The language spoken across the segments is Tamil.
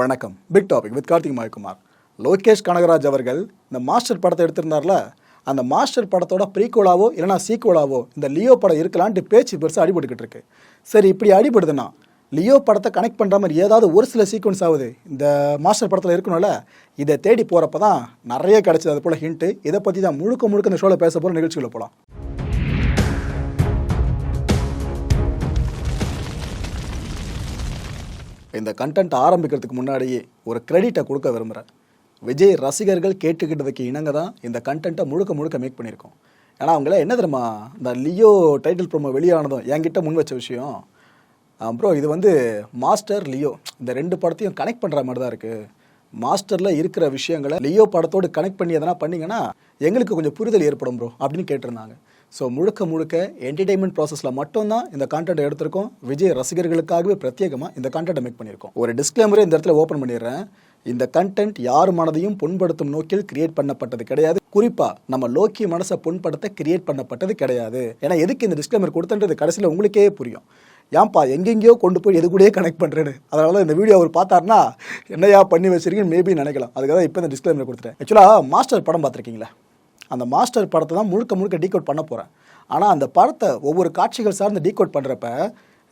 வணக்கம். Big topic with Karthik Mayakumar. Lokesh Kanagaraj அவர்கள் இந்த மாஸ்டர் படத்தை எடுத்திருந்தார்ல அந்த மாஸ்டர் படத்தோட ப்ரீக்குவலாவோ இல்லைனா சீக்குவலாவோ இந்த லியோ படம் இருக்கலான்ட்டு பேச்சு பெருசாக அடிபட்டுக்கிட்டு இருக்கு. சரி இப்படி அடிபடுதுன்னா லியோ படத்தை கனெக்ட் பண்ணுற மாதிரி ஏதாவது ஒரு சில சீக்வன்ஸ் ஆகுது. இந்த மாஸ்டர் படத்தில் இருக்கணும்ல இதை தேடி போகிறப்ப தான் நிறைய கிடச்சிது. அது போல் ஹிண்ட்டு இதை பற்றி தான் முழுக்க முழுக்க இந்த ஷோவில் பேச போகிற நிகழ்ச்சிகளை போகலாம் இந்த கண்டென்ட் ஆரம்பிக்கிறதுக்கு முன்னாடியே ஒரு கிரெடிட்டை கொடுக்க விரும்புகிறேன் விஜய் ரசிகர்கள் கேட்டுக்கிட்டதுக்கு இணங்க தான் இந்த கண்டென்ட்டை முழுக்க முழுக்க மேக் பண்ணியிருக்கோம். ஏன்னா அவங்கள என்ன தெரியுமா? இந்த லியோ டைட்டில் ப்ரோமோ வெளியானதும் என்கிட்ட முன் வச்ச விஷயம். அப்புறம் இது வந்து மாஸ்டர் லியோ இந்த ரெண்டு படத்தையும் கனெக்ட் பண்ணுற மாதிரி தான் இருக்குது மாஸ்டரில் இருக்கிற விஷயங்களை லியோ படத்தோடு கனெக்ட் பண்ணி எதனா பண்ணிங்கன்னா எங்களுக்கு கொஞ்சம் புரிதல் ஏற்படும் ப்ரோ அப்படின்னு கேட்டிருந்தாங்க. ஸோ முழுக்க முழுக்க என்டர்டைன்மெண்ட் ப்ராசஸில் மட்டும்தான் இந்த கான்டென்ட் எடுத்திருக்கோம். விஜய் ரசிகர்களுக்காகவே பிரத்யேகமாக இந்த கான்டென்ட்டை மேக் பண்ணியிருக்கோம். ஒரு டிஸ்க்ளைமரே இந்த இடத்துல ஓப்பன் பண்ணிடுறேன். இந்த கண்டென்ட் யார் மனதையும் புண்படுத்தும் நோக்கில் கிரியேட் பண்ணப்பட்டது கிடையாது. குறிப்பாக நம்ம லோக்கி மனசை புண்படுத்த கிரியேட் பண்ணப்பட்டது கிடையாது. ஏன்னா எதுக்கு இந்த டிஸ்க்ளைமர் கொடுத்தன்றது கடைசியில் உங்களுக்கே புரியும். ஏன்பா எங்கெங்கேயோ கொண்டு போய் எது கூடயே கனெக்ட் பண்ணுறேன்னு அதனால இந்த வீடியோ அவர் பார்த்தாருன்னா என்னையா பண்ணி வச்சிருக்கீங்கன்னு மேபி நினைக்கலாம். அதுக்காக இப்போ இந்த டிஸ்க்ளைமர் கொடுத்துட்டேன். ஆக்சுவலாக மாஸ்டர் படம் பார்த்துருக்கீங்களா? அந்த மாஸ்டர் படத்தை தான் முழுக்க முழுக்க டீகோட் பண்ண போகிறேன் ஆனால் அந்த படத்தை ஒவ்வொரு காட்சிகள் சார்ந்து டீகோட் பண்ணுறப்ப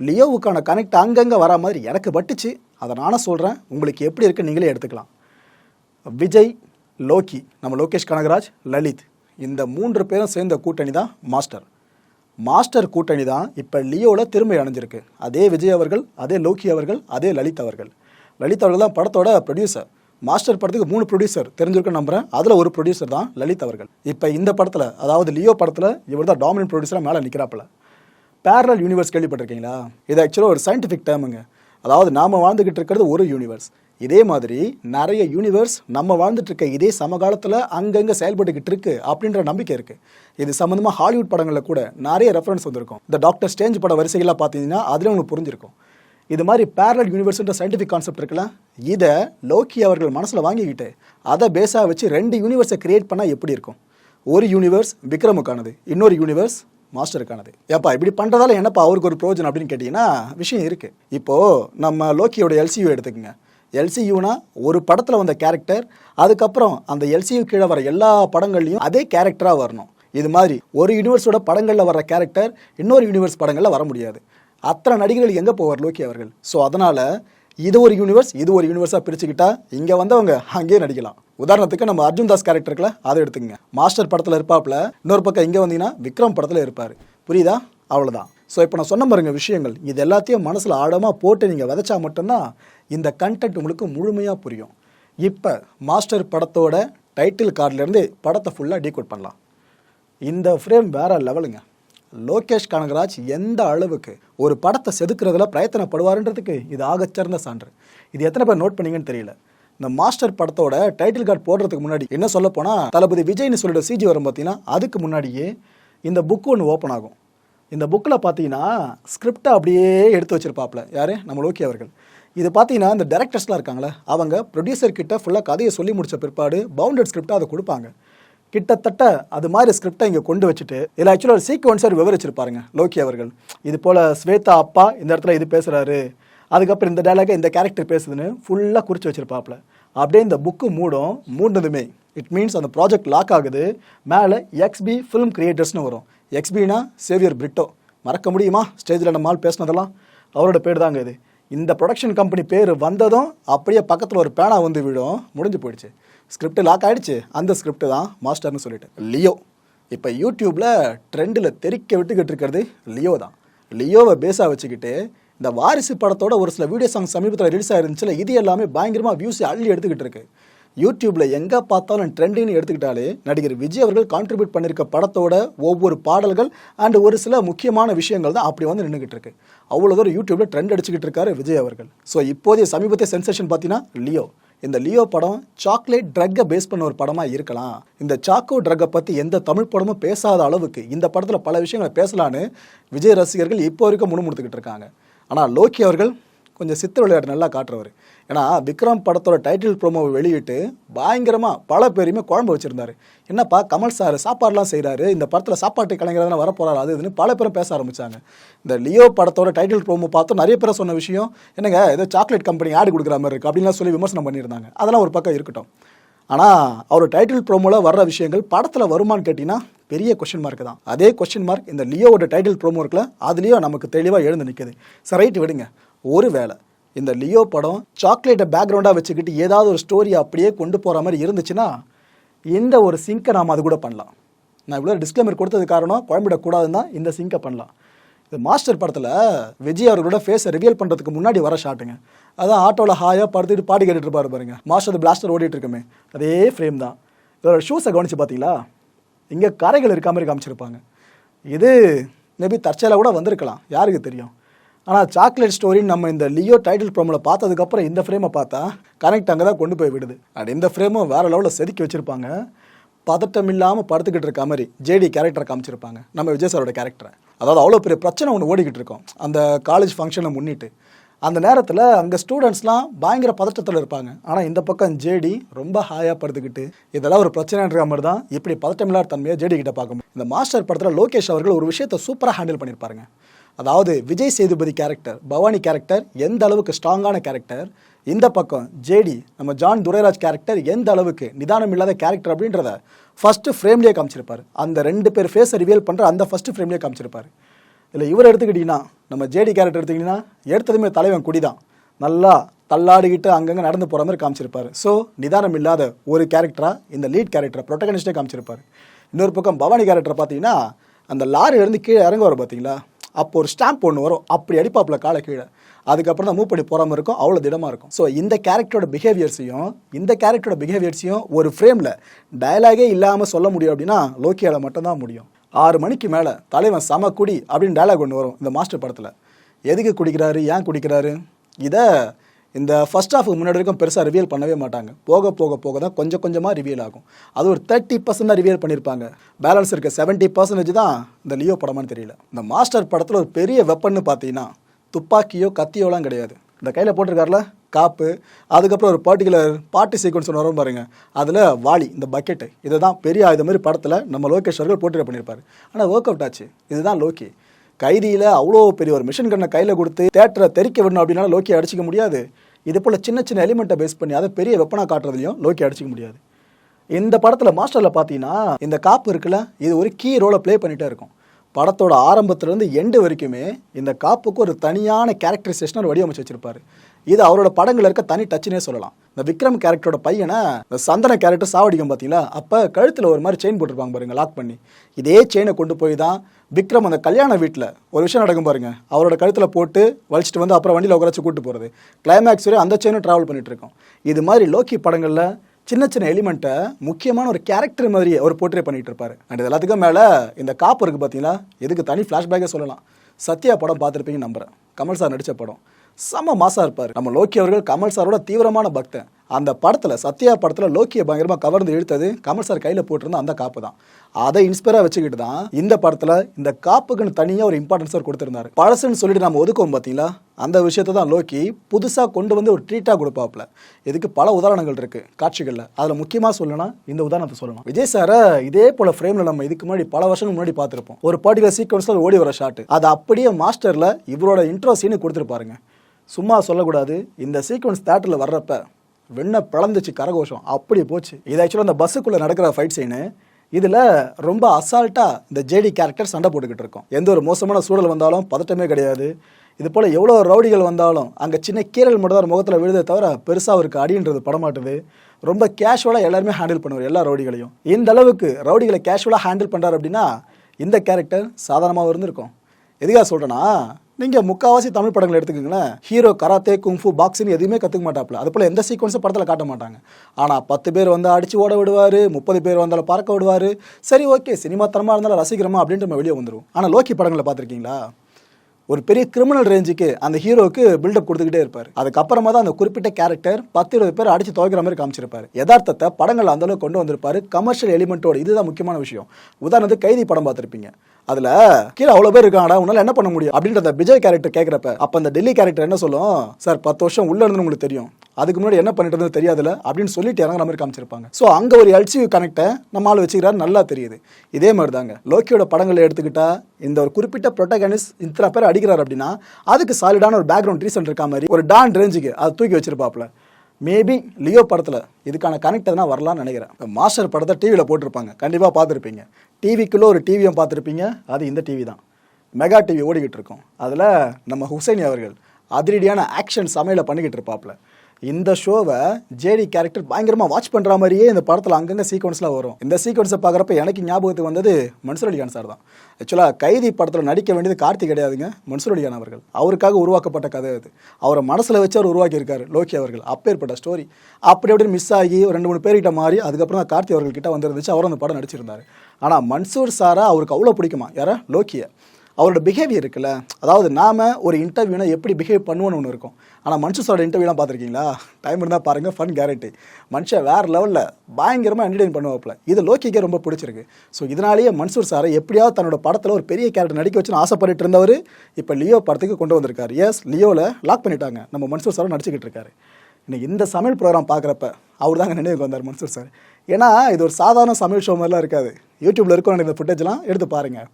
லியோவுக்கான கனெக்ட் அங்கங்கே வரா மாதிரி எனக்கு பட்டுச்சு. அதை நானும் சொல்கிறேன் உங்களுக்கு எப்படி இருக்குது நீங்களே எடுத்துக்கலாம். விஜய் லோக்கி நம்ம லோகேஷ் கனகராஜ் லலித். இந்த மூன்று பேரும் சேர்ந்த கூட்டணி தான் மாஸ்டர். மாஸ்டர் கூட்டணி தான் இப்போ லியோவில் திரும்ப அணைஞ்சிருக்கு. அதே விஜய் அவர்கள் அதே லோக்கி அவர்கள் அதே லலித் அவர்கள். லலித் அவர்கள் தான் படத்தோட ப்ரொடியூசர் மாஸ்டர் படத்துக்கு மூணு ப்ரொடியூசர் தெரிஞ்சிருக்க நம்புறேன். அதில் ஒரு ப்ரொடியூசர் தான் லலித் அவர்கள். இப்போ இந்த படத்தில் அதாவது லியோ படத்தில் இவர் தான் டாமினன்ட் ப்ரொடியூசராக மேலே நிற்கிறாப்புல பேரல் யூனிவர்ஸ் கேள்விப்பட்டிருக்கீங்களா? இது ஆக்சுவலாக ஒரு சயின்டிஃபிக் டேர்முங்க அதாவது நாம் வாழ்ந்துக்கிட்டு இருக்கிறது ஒரு யூனிவர்ஸ் இதே மாதிரி நிறைய யூனிவர்ஸ் நம்ம வாழ்ந்துட்டு இருக்க இதே சமகாலத்தில் அங்கங்கே செயல்பட்டுக்கிட்டு இருக்கு அப்படின்ற நம்பிக்கை இருக்குது இது சம்மந்தமாக ஹாலிவுட் படங்களில் கூட நிறைய ரெஃபரன்ஸ் வந்திருக்கும். இந்த டாக்டர் ஸ்டேஞ்ச் பட வரிசைகளாக பார்த்தீங்கன்னா அதில் உங்களுக்கு புரிஞ்சிருக்கும். இது மாதிரி பேரலல் யூனிவர்ஸ்ன்ற சயின்டிஃபிக் கான்செப்ட் இருக்குல்ல இதை லோக்கி அவர்கள் மனசில் வாங்கிக்கிட்டு அதை பேஸாக வச்சு ரெண்டு யூனிவர்ஸை கிரியேட் பண்ணால் எப்படி இருக்கும்? ஒரு யூனிவர்ஸ் விக்ரமுக்கானது இன்னொரு யூனிவர்ஸ் மாஸ்டருக்கானது. ஏப்பா இப்படி பண்ணுறதால என்னப்பா அவருக்கு ஒரு ப்ரோஜனம் அப்படின்னு கேட்டிங்கன்னா விஷயம் இருக்குது இப்போது நம்ம லோக்கியோட எல்சியூ எடுத்துக்கோங்க. எல்சியூனா ஒரு படத்தில் வந்த கேரக்டர் அதுக்கப்புறம் அந்த எல்சியூ கீழே வர எல்லா படங்கள்லையும் அதே கேரக்டராக வரணும். இது மாதிரி ஒரு யூனிவர்ஸோட படங்களில் வர கேரக்டர் இன்னொரு யூனிவர்ஸ் படங்களில் வர முடியாது. அத்தனை நடிகர்கள் எங்கே போவார் லோக்கி அவர்கள்? ஸோ அதனால் இது ஒரு யூனிவர்ஸ் இது ஒரு யூனிவர்ஸாக பிரிச்சுக்கிட்டா இங்கே வந்தவங்க அங்கேயே நடிக்கலாம். உதாரணத்துக்கு நம்ம அர்ஜுன் தாஸ் கேரக்டர் இருக்குல்ல அதை எடுத்துக்கங்க. மாஸ்டர் படத்தில் இருப்பாப்புல இன்னொரு பக்கம் இங்கே வந்தீங்கன்னா விக்ரம் படத்தில் இருப்பார். புரியுதா? அவ்வளோதான் ஸோ இப்போ நான் சொன்ன பாருங்க விஷயங்கள் இது எல்லாத்தையும் மனசில் ஆழமாக போட்டு நீங்கள் விதைச்சா மட்டும்தான் இந்த கண்டென்ட் உங்களுக்கு முழுமையாக புரியும். இப்போ மாஸ்டர் படத்தோட டைட்டில் கார்டிலேருந்து படத்தை ஃபுல்லாக டீகோட் பண்ணலாம். இந்த ஃப்ரேம் வேறு லெவலுங்க லோகேஷ் கனகராஜ் எந்த அளவுக்கு ஒரு படத்தை செதுக்கிறதுல பிரயத்தனப்படுவாருன்றதுக்கு இது ஆகச்சிறந்த சான்று. இது எத்தனை பேர் நோட் பண்ணீங்கன்னு தெரியல. இந்த மாஸ்டர் படத்தோட டைட்டில் கார்டு போடுறதுக்கு முன்னாடி என்ன சொல்ல போனால் தளபதி விஜய்னு சொல்லிட்டு சிஜி வரும் பார்த்தீங்கன்னா அதுக்கு முன்னாடியே இந்த புக் ஒன்று ஓப்பன் ஆகும். இந்த புக்கில் பார்த்தீங்கன்னா ஸ்கிரிப்டை அப்படியே எடுத்து வச்சிருப்பாப்ல யார்? நம்ம லோக்கி அவர்கள். இது பார்த்தீங்கன்னா இந்த டேரக்டர்ஸ்லாம் இருக்காங்களே அவங்க ப்ரொடியூசர் கிட்ட ஃபுல்லாக கதையை சொல்லி முடிச்ச பிற்பாடு பவுண்டட் ஸ்கிரிப்டாக அதை கொடுப்பாங்க. கிட்டத்தட்ட அது மாதிரி ஸ்கிரிப்டை இங்கே கொண்டு வச்சுட்டு இதில் ஆக்சுவலாக ஒரு சீக்வன்சர் விவரிச்சிருப்பாருங்க லோக்கி அவர்கள். இது போல் ஸ்வேதா அப்பா இந்த இடத்துல இது பேசுகிறாரு அதுக்கப்புறம் இந்த டைலாக இந்த கேரக்டர் பேசுதுன்னு ஃபுல்லாக குறித்து வச்சிருப்பாப்ல அப்படியே இந்த புக்கு மூடும் மூடினதுமே. இட் மீன்ஸ் அந்த ப்ராஜெக்ட் லாக் ஆகுது. மேலே எக்ஸ்பி ஃபிலிம் கிரியேட்டர்ஸ்னு வரும். எக்ஸ்பினா சேவியர் பிரிட்டோ மறக்க முடியுமா? ஸ்டேஜில் நம்ம ஆள் பேசினதெல்லாம்? அவரோட பேர் தாங்க இது. இந்த ப்ரொடக்ஷன் கம்பெனி பேர் வந்ததும் அப்படியே பக்கத்தில் ஒரு பேனா வந்து விடும் முடிஞ்சு போயிடுச்சு. ஸ்கிரிப்ட் லாக் ஆகிடுச்சு அந்த ஸ்கிரிப்ட் தான் மாஸ்டர்னு சொல்லிட்டு. லியோ. இப்போ யூடியூப்பில் ட்ரெண்டில் தெறிக்க விட்டுக்கிட்டு இருக்கிறது லியோ தான். லியோவை பேஸாக வச்சுக்கிட்டு இந்த வாரிசு படத்தோட ஒரு சில வீடியோ சாங் சமீபத்தில் ரிலீஸ் ஆயிருந்துச்சுல இது எல்லாமே பயங்கரமாக வியூஸ் அள்ளி எடுத்துக்கிட்டு இருக்கு. யூடியூப்பில் எங்கே பார்த்தாலும் ட்ரெண்டின்னு எடுத்துக்கிட்டாலே நடிகர் விஜய் அவர்கள் கான்ட்ரிபியூட் பண்ணியிருக்க படத்தோட ஒவ்வொரு பாடல்கள் அண்ட் ஒரு சில முக்கியமான விஷயங்கள் தான் அப்படி வந்து நின்றுக்கிட்டு இருக்கு. அவ்வளோ தூரம் யூடியூப்பில் ட்ரெண்ட் அடிச்சுக்கிட்டு இருக்காரு விஜய் அவர்கள். ஸோ இப்போதைய சமீபத்திய சென்சேஷன் பார்த்தீங்கன்னா லியோ. இந்த லியோ படம் சாக்லேட் ட்ரக்கை பேஸ் பண்ண ஒரு படமாக இருக்கலாம். இந்த சாக்கோ ட்ரக்கை பற்றி எந்த தமிழ் படமும் பேசாத அளவுக்கு இந்த படத்தில் பல விஷயங்களை பேசலான்னு விஜய் ரசிகர்கள் இப்போ வரைக்கும் முணுமுணுத்துக்கிட்டு இருக்காங்க. ஆனால் லோக்கி அவர்கள் கொஞ்சம் சித்த விளையாட்டு நல்லா காட்டுறவர். ஏன்னா விக்ரம் படத்தோட டைட்டில் ப்ரோமோவை வெளியிட்டு பயங்கரமாக பல பேரையுமே குழம்பு வச்சுருந்தாரு. என்னப்பா கமல் சார் சாப்பாடுலாம் செய்கிறாரு இந்த படத்தில் சாப்பாட்டு கலைஞர் வரப்போறாரு அது இதுன்னு பல பேரும் பேச ஆரம்பித்தாங்க இந்த லியோ படத்தோட டைட்டில் ப்ரோமோ பார்த்தோம் நிறைய பேர் சொன்ன விஷயம் என்னங்க ஏதோ சாக்லேட் கம்பெனி ஆடு கொடுக்குற மாதிரி இருக்குது அப்படின்லாம் சொல்லி விமர்சனம் பண்ணியிருந்தாங்க. அதெல்லாம் ஒரு பக்கம் இருக்கட்டும். ஆனால் அவர் டைட்டில் ப்ரோமோவில் வர்ற விஷயங்கள் படத்தில் வருமான்னு கேட்டிங்கன்னா பெரிய கொஷின் மார்க் தான். அதே கொஷின் மார்க் இந்த லியோவோட டைட்டில் ப்ரோமோ இருக்குல்ல அதுலேயும் நமக்கு தெளிவாக எழுந்து நிற்குது சரி ரைட்டு விடுங்க. ஒரு வேளை இந்த லியோ படம் சாக்லேட்டை பேக்ரவுண்டாக வச்சுக்கிட்டு ஏதாவது ஒரு ஸ்டோரி அப்படியே கொண்டு போகிற மாதிரி இருந்துச்சுன்னா இந்த ஒரு சிங்கை நாம் அது கூட பண்ணலாம். நான் இவ்வளோ டிஸ்க்ளைமர் கொடுத்தது காரணம் குழம்பிடக்கூடாதுன்னு தான் இந்த சிங்கை பண்ணலாம். இது மாஸ்டர் படத்தில் விஜய் அவர்களோட ஃபேஸை ரிவியல் பண்ணுறதுக்கு முன்னாடி வர ஷாட்டுங்க அதான் ஆட்டோவில் ஹாயாக படுத்துட்டு பாட்டு கேட்டுட்டு இருப்பாரு பாருங்க. மாஸ்டர் பிளாஸ்டர் ஓடிட்டு இருக்குமே. அதே ஃப்ரேம் தான். இதோட ஷூஸை கவனிச்சு பார்த்தீங்களா? இங்கே கரைகள் இருக்க மாதிரி காமிச்சிருப்பாங்க. இது மேபி தற்செயலாக கூட வந்திருக்கலாம். யாருக்கு தெரியும்? ஆனால் சாக்லேட் ஸ்டோரின்னு நம்ம இந்த லியோ டைட்டில் ப்ரோமில் பார்த்ததுக்கப்புறம் இந்த ஃப்ரேமை பார்த்தா கனெக்ட் அங்கே தான் கொண்டு போய் விடுது. அண்ட் இந்த ஃப்ரேமும் வேறு லெவலில் செதுக்கி வச்சுருப்பாங்க. பதட்டம் இல்லாமல் படுத்துக்கிட்டு இருக்க மாதிரி ஜேடி கேரக்டரை காமிச்சிருப்பாங்க. நம்ம விஜய் சாரோட கேரக்டரை அதாவது அவ்வளோ பெரிய பிரச்சனை ஒன்று ஓடிக்கிட்டு இருக்கோம். அந்த காலேஜ் ஃபங்க்ஷனை முன்னிட்டு. அந்த நேரத்தில் அங்கே ஸ்டூடெண்ட்ஸ்லாம் பயங்கர பதட்டத்தில் இருப்பாங்க. ஆனால் இந்த பக்கம் ஜேடி ரொம்ப ஹாயாக படுத்துக்கிட்டு இதெல்லாம் ஒரு பிரச்சனைன்ற மாதிரி தான் இப்படி பதட்டமில்லாத தன்மையாக ஜேடி கிட்ட பார்க்க முடியும். இந்த மாஸ்டர் படத்தில் லோகேஷ் அவர்கள் ஒரு விஷயத்தை சூப்பராக ஹேண்டில் பண்ணியிருப்பாருங்க அதாவது விஜய் சேதுபதி கேரக்டர் பவானி கேரக்டர் எந்த அளவுக்கு ஸ்ட்ராங்கான கேரக்டர் இந்த பக்கம் ஜேடி நம்ம ஜான் துரைராஜ் கேரக்டர் எந்த அளவுக்கு நிதானம் இல்லாத கேரக்டர் அப்படின்றத ஃபஸ்ட்டு ஃப்ரேம்லேயே காமிச்சிருப்பார். அந்த ரெண்டு பேர் ஃபேஸை ரிவியல் பண்ணுற அந்த ஃபர்ஸ்ட் ஃப்ரேம்லேயே காமிச்சிருப்பார். இல்லை இவர் எடுத்துக்கிட்டிங்கன்னா நம்ம ஜேடி கேரக்டர் எடுத்துக்கிட்டிங்கன்னா எடுத்ததுமே தலைவன் குடி தான் நல்லா தள்ளாடிக்கிட்டு அங்கங்கே நடந்து போகிற மாதிரி காமிச்சிருப்பார். ஸோ நிதானம் இல்லாத ஒரு கேரக்டராக இந்த லீட் கேரக்டரை ப்ரொட்டகனிஸ்டே காமிச்சிருப்பார். இன்னொரு பக்கம் பவானி கேரக்டர் பார்த்தீங்கன்னா அந்த லாரியிலேருந்து கீழே இறங்க பார்த்தீங்களா அப்போ ஒரு ஸ்டாம்ப் ஒன்று வரும். அப்படி அடிப்பாப்புல காலை கீழே. அதுக்கப்புறம் தான் மூவ் பண்ணி போகாமல் இருக்கும். அவ்வளோ திடமாக இருக்கும். ஸோ இந்த கேரக்டரோட பிஹேவியர்ஸையும் இந்த கேரக்டரோட பிஹேவியர்ஸையும் ஒரு ஃப்ரேமில் டயலாகே இல்லாமல் சொல்ல முடியும் அப்படின்னா லோக்கியால் மட்டும்தான் முடியும். ஆறு மணிக்கு மேலே தலைவன் சம குடி அப்படின்னு டயலாக் ஒன்று வரும் இந்த மாஸ்டர் படத்தில். எதுக்கு குடிக்கிறாரு? ஏன் குடிக்கிறாரு? இதை இந்த ஃபர்ஸ்ட் ஹாஃபுக்கு முன்னாடி வரைக்கும் பெருசாக ரிவியல் பண்ணவே மாட்டாங்க. போக போக போக தான் கொஞ்சம் கொஞ்சமாக ரிவியல் ஆகும். அது ஒரு தேர்ட்டி பர்சன்ட் தான் பண்ணியிருப்பாங்க பேலன்ஸ் இருக்க செவன்ட்டி பர்சன்டேஜ் தான் இந்த லியோ படமான்னு தெரியல. இந்த மாஸ்டர் படத்தில் ஒரு பெரிய வெப்பன்னு பார்த்தீங்கன்னா துப்பாக்கியோ கத்தியோலாம் கிடையாது. இந்த கையில் போட்டிருக்காருல காப்பு. அதுக்கப்புறம் ஒரு பர்டிகுலர் பார்ட்டி சீக்வன்ஸ் ஒன்று வரும் பாருங்கள் அதில் வாளி இந்த பக்கெட்டு இதுதான் பெரிய இது மாதிரி படத்தில் நம்ம லோகேஷ் அவர்கள் போர்ட்ரே பண்ணியிருப்பாரு ஆனால் ஒர்க் அவுட் ஆச்சு. இதுதான் லோக்கி கைதியில் அவ்வளோ பெரிய ஒரு மிஷின் கண்ணை கையில் கொடுத்து தேட்டரை தெறிக்க விடணும் அப்படின்னா லோக்கி அடிச்சிக்க முடியாது. இது போல் சின்ன சின்ன எலிமெண்ட்டை பேஸ் பண்ணி அதை பெரிய வெப்பனாக காட்டுறதுலையும் லோக்கி அடிச்சிக்க முடியாது. இந்த படத்தில் மாஸ்டரில் பார்த்தீங்கன்னா இந்த காப்பு இருக்குல்ல இது ஒரு கீ ரோலை ப்ளே பண்ணிகிட்டே இருக்கும். படத்தோட ஆரம்பத்துலேருந்து எண்டு வரைக்குமே இந்த காப்புக்கு ஒரு தனியான கேரக்டரைசேஷன் ஒரு வடிவமைச்சு வச்சிருப்பாரு. இது அவரோட படங்கள் இருக்க தனி டச்சுனே சொல்லலாம். இந்த விக்ரம் கேரக்டரோட பையனை இந்த சந்தன கேரக்டர் சாவடிக்கும் பார்த்தீங்களா அப்போ கழுத்தில் ஒரு மாதிரி செயின் போட்டிருப்பாங்க பாருங்க லாக் பண்ணி. இதே செயினை கொண்டு போய் தான் விக்ரம் அந்த கல்யாண வீட்டில் ஒரு விஷயம் நடக்கும் பாருங்க. அவரோட கழுத்தில் போட்டு வலிச்சிட்டு வந்து அப்புறம் வண்டியில் உட்காரச்சு கூட்டு போகிறது கிளைமேக்ஸ் வரை அந்த சேனும் ட்ராவல் பண்ணிட்டு இருக்கோம். இது மாதிரி லோக்கி படங்களில் சின்ன சின்ன எலிமெண்ட்டை முக்கியமான ஒரு கேரக்டர் மாதிரி அவர் போர்ட்ரே பண்ணிட்டு இருப்பாரு. அண்ட் இது எல்லாத்துக்கும் மேலே இந்த காப்பு இருக்குது பார்த்தீங்களா இதுக்கு தனி ஃப்ளாஷ்பேக்கே சொல்லலாம். சத்யா படம் பார்த்துருப்பீங்க நம்புறேன். கமல் சார் நடித்த படம். செம்ம மாசா இருப்பார். நம்ம லோக்கி அவர்கள் கமல் சாரோட தீவிரமான பக்தன். அந்த படத்தில் சத்யா படத்தில் லோக்கியை பயங்கரமாக கவர்ந்து இழுத்தது கமல் சார் கையில் போட்டிருந்த அந்த காப்பு தான். அதை இன்ஸ்பயராக வச்சுக்கிட்டு தான் இந்த படத்தில் இந்த காப்புக்குன்னு தனியாக ஒரு இம்பார்ட்டன்ஸ் அவர் கொடுத்துருந்தாரு. பழசுன்னு சொல்லிட்டு நம்ம ஒதுக்குவோம் பார்த்தீங்களா அந்த விஷயத்தை தான் லோக்கி புதுசாக கொண்டு வந்து ஒரு ட்ரீட்டாக கொடுப்பாப்புல. இதுக்கு பல உதாரணங்கள் இருக்குது காட்சிகளில். அதில் முக்கியமாக சொல்லணும்னா இந்த உதாரணத்தை சொல்லணும். விஜய் சாரை இதே போல் ஃப்ரேமில் நம்ம இதுக்கு முன்னாடி பல வருஷங்கள் முன்னாடி பார்த்துருப்போம். ஒரு பர்டிகுலர் சீக்வன்ஸில் ஓடி வர ஷாட் அது அப்படியே மாஸ்டரில் இவரோட இன்ட்ரோ சீனு கொடுத்துருப்பாருங்க. சும்மா சொல்லக்கூடாது. இந்த சீக்வன்ஸ் தேட்டரில் வர்றப்ப வெண்ண பிளந்துச்சு கரகோஷம். அப்படி போச்சு. இது ஆக்சுவலாக அந்த பஸ்ஸுக்குள்ளே நடக்கிற ஃபைட் சீனு இதில் ரொம்ப அசால்ட்டாக இந்த ஜேடி கேரக்டர் சண்டை போட்டுக்கிட்டு இருக்கோம். எந்த ஒரு மோசமான சூழல் வந்தாலும் பதட்டமே கிடையாது. இது போல் எவ்வளோ ரவுடிகள் வந்தாலும் அங்கே சின்ன கீரல் மட்டும் தான் முகத்தில் விழுதே தவிர பெருசாக அவருக்கு அடின்றது படமாட்டுது. ரொம்ப கேஷுவலாக எல்லாருமே ஹேண்டில் பண்ணுவார் எல்லா ரவுடிகளையும். இந்த அளவுக்கு ரவுடிகளை கேஷுவலாக ஹேண்டில் பண்ணுறாரு அப்படின்னா இந்த கேரக்டர் சாதாரணமாக இருந்திருக்கும். எதுக்காக சொல்கிறேன்னா நீங்கள் முக்காவாசி தமிழ் படங்கள் எடுத்துக்கோங்களேன். ஹீரோ கராத்தே குங்ஃபு பாக்ஸிங் எதுவுமே கற்றுக்க மாட்டாப்புல. அது போல் எந்த சீக்வன்ஸும் படத்தில் காட்ட மாட்டாங்க. ஆனால் பத்து பேர் வந்து அடிச்சு ஓட விடுவார் முப்பது பேர் வந்தாலும் பறக்க விடுவார். சரி ஓகே சினிமா தரமாக இருந்தாலும் ரசிக்கிறோமா அப்படின்ட்டு நம்ம வெளியே வந்துடும் ஆனால் லோக்கி படங்களை பார்த்துருக்கீங்களா? ஒரு பெரிய கிரிமினல் ரேஞ்சுக்கு அந்த ஹீரோவுக்கு பில்டப் கொடுத்துக்கிட்டே இருப்பார். அதுக்கப்புறமா தான் அந்த குறிப்பிட்ட கேரக்டர் பத்து இருபது பேர் அடிச்சு துவைக்கிற மாதிரி காமிச்சிருப்பார். யதார்த்தத்தை படங்கள் அந்தளவுக்கு கொண்டு வந்திருப்பார். கமர்ஷியல் எலிமெண்ட்டோட இதுதான் முக்கியமான விஷயம். உதாரணத்துக்கு கைதி படம் பார்த்துருப்பீங்க. அதுல கீழே அவ்வளவு பேர் இருக்காங்கடா உன்னால என்ன பண்ண முடியும்? அப்படின்ற விஜய் கேரக்டர் கேட்கிறப்ப அப்ப அந்த டெல்லி கேரக்டர் என்ன சொல்லும்? சார் பத்து வருஷம் உள்ள இருந்து உங்களுக்கு தெரியும். அதுக்கு முன்னாடி என்ன பண்ணிட்டு இருந்தது தெரியாதுல அப்படின்னு சொல்லிட்டு இறங்குற மாதிரி காமிச்சிருப்பாங்க. ஸோ அங்க ஒரு எல்சி கனெக்டை நம்ம ஆள் வச்சுக்கிறாரு நல்லா தெரியுது. இதே மாதிரி தாங்க லோக்கியோட படங்களை எடுத்துக்கிட்டா இந்த ஒரு குறிப்பிட்ட ப்ரொட்டகனிஸ்ட் இத்தனை பேர் அடிக்கிறார் அப்படின்னா அதுக்கு சாலிடான ஒரு பேக்ரவுண்ட் ரீசன் இருக்க மாதிரி ஒரு டான் ரேஞ்சுக்கு அதை தூக்கி வச்சிருப்பாப்ல மேபி லியோ படத்தில் இதுக்கான கனெக்ட் எதனா வரலாம்னு நினைக்கிறேன். மாஸ்டர் படத்தை டிவியில் போட்டிருப்பாங்க. கண்டிப்பாக பார்த்துருப்பீங்க. டிவிக்குள்ளே ஒரு டிவியும் பார்த்துருப்பீங்க. அது இந்த டிவி தான். மெகா டிவி ஓடிக்கிட்டு இருக்கோம். அதில் நம்ம ஹுசைனி அவர்கள் அதிரடியான ஆக்ஷன் சமையலை பண்ணிக்கிட்டு இருப்பாப்ல இந்த ஷோவை ஜேடி கேரக்டர் பயங்கரமாக வாட்ச் பண்ணுற மாதிரியே இந்த படத்தில் அங்கங்கே சீக்வன்ஸ்லாம் வரும். இந்த சீக்வன்ஸை பார்க்குறப்ப எனக்கு ஞாபகத்துக்கு வந்தது மன்சூர் அலிகான் சார் தான். ஆக்சுவலாக கைதி படத்தில் நடிக்க வேண்டியது கார்த்தி கிடையாதுங்க மன்சூர் அலிகான் அவர்கள். அவருக்காக உருவாக்கப்பட்ட கதை அது. அவரை மனசில் வச்சு அவர் உருவாக்கியிருக்காரு லோக்கி அவர்கள். அப்பேற்பட்ட ஸ்டோரி அப்படி அப்படி மிஸ் ஆகி ஒரு ரெண்டு மூணு பேர்கிட்ட மாறி அதுக்கப்புறம் தான் கார்த்தி அவர்கள் வந்துருந்துச்சு அவரும் அந்த படம் நடிச்சிருந்தாரு. ஆனால் மன்சூர் சாரா அவருக்கு அவ்வளோ பிடிக்குமா? யாரா? லோக்கியை அவரோட பிஹேவியர் இருக்குல்ல? அதாவது நாம ஒரு இன்டர்வியூனா எப்படி பிஹேவ் பண்ணுவோன்னு ஒன்று இருக்கும். ஆனால் மனுஷனோட இன்டர்வியூலாம் பார்த்துருக்கீங்களா? டைம் இருந்தால் பாருங்கள் ஃபன் கேரண்டி மனுஷன் வேறு லெவலில் பயங்கரமாக என்டர்டைன் பண்ணுவாப்புல. இது லோக்கிக்கே ரொம்ப பிடிச்சிருக்கு. ஸோ இதனாலேயே மன்சூர் சாரை எப்படியாவது தன்னோட படத்தில் ஒரு பெரிய கேரக்டர் நடிக்க வச்சுன்னு ஆசைப்பட்டுட்டு இருந்தவர் இப்போ லியோ படத்துக்கு கொண்டு வந்திருக்காரு. எஸ் லியோவில் லாக் பண்ணிட்டாங்க. நம்ம மன்சூர் சாரும் நடிச்சுக்கிட்டு இருக்காரு. இன்னைக்கு இந்த சமையல் ப்ரோக்ராம் பார்க்குறப்ப அவர் தாங்க நினைவுக்கு வந்தார் மன்சூர் சார். ஏன்னா இது ஒரு சாதாரண சமையல் ஷோ மாதிரிலாம் இருக்காது. யூடியூப்பில் இருக்கும் இந்த ஃபுட்டேஜ்லாம் எடுத்து பாருங்கள்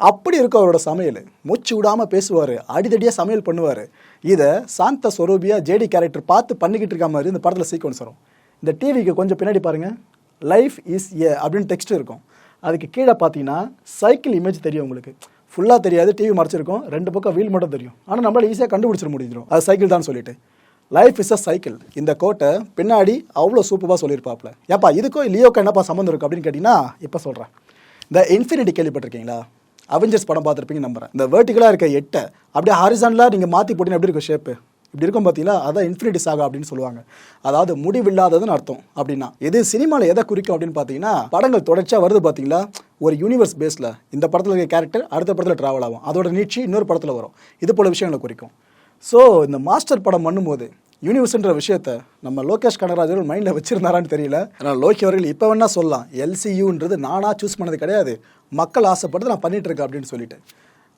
அப்படி இருக்கும் அவரோட சமையல். மூச்சு விடாமல் பேசுவார் அடிதடியாக சமையல் பண்ணுவார். இதை சாந்த ஸ்வரூபியாக ஜேடி கேரக்டர் பார்த்து பண்ணிக்கிட்டு இருக்க மாதிரி இந்த படத்தில் சீக்வன்ஸ் வரும். இந்த டிவிக்கு கொஞ்சம் பின்னாடி பாருங்கள் லைஃப் இஸ் ஏ அப்படின்னு டெக்ஸ்ட் இருக்கும். அதுக்கு கீழே பார்த்தீங்கன்னா சைக்கிள் இமேஜ் தெரியும் உங்களுக்கு. ஃபுல்லாக தெரியாது டிவி மறைச்சிருக்கும். ரெண்டு பக்கம் வீல் மட்டும் தெரியும். ஆனால் நம்மளால ஈஸியாக கண்டுபிடிச்சிட முடிஞ்சிடும் அது சைக்கிள் தான் சொல்லிட்டு. லைஃப் இஸ் அ சைக்கிள் இந்த கோட்டை பின்னாடி அவ்வளோ சூப்பராக சொல்லியிருப்பாப்ல ஏப்பா இதுக்கும் லியோக்கு என்னப்பா சம்மந்தம் இருக்குது அப்படின்னு கேட்டிங்கன்னா இப்போ சொல்கிறேன் இந்த இன்ஃபினிட்டி கேள்விப்பட்டிருக்கீங்களா? அவெஞ்சர்ஸ் படம் பார்த்துருப்பீங்க நம்புறேன். இந்த வேர்ட்டிகலாக இருக்க எட்டை அப்படியே ஹாரிசான்லாம் நீங்கள் மாற்றி போட்டீங்கன்னா எப்படி இருக்கும் ஷேப்பு இப்படி இருக்கும் பார்த்தீங்களா அதான் இன்ஃபினிட்டி சாகா அப்படின்னு சொல்லுவாங்க. அதாவது முடிவில்லாததுன்னு அர்த்தம் அப்படின்னா. எது சினிமாவில் எதை குறிக்கும் அப்படின்னு பார்த்தீங்கன்னா படங்கள் தொடர்ச்சியாக வருது பார்த்தீங்களா ஒரு யூனிவர்ஸ் பேஸில் இந்த படத்தில் இருக்க கேரக்டர் அடுத்த படத்தில் ட்ராவல் ஆகும். அதோட நீட்சி இன்னொரு படத்தில் வரும். இது போல விஷயங்களை குறிக்கும். ஸோ இந்த மாஸ்டர் படம் பண்ணும்போது யூனிவர்ஸ்ன்ற விஷயத்த நம்ம லோகேஷ் கனகராஜ் மைண்டில் வச்சிருந்தாரான்னு தெரியல. ஆனால் லோகி அவர்கள் இப்போ வேணால் சொல்லலாம். எல்சியூன்றது நானாக சூஸ் பண்ணது கிடையாது. மக்கள் ஆசைப்பட்டு நான் பண்ணிகிட்ருக்கேன் அப்படின்னு சொல்லிட்டு.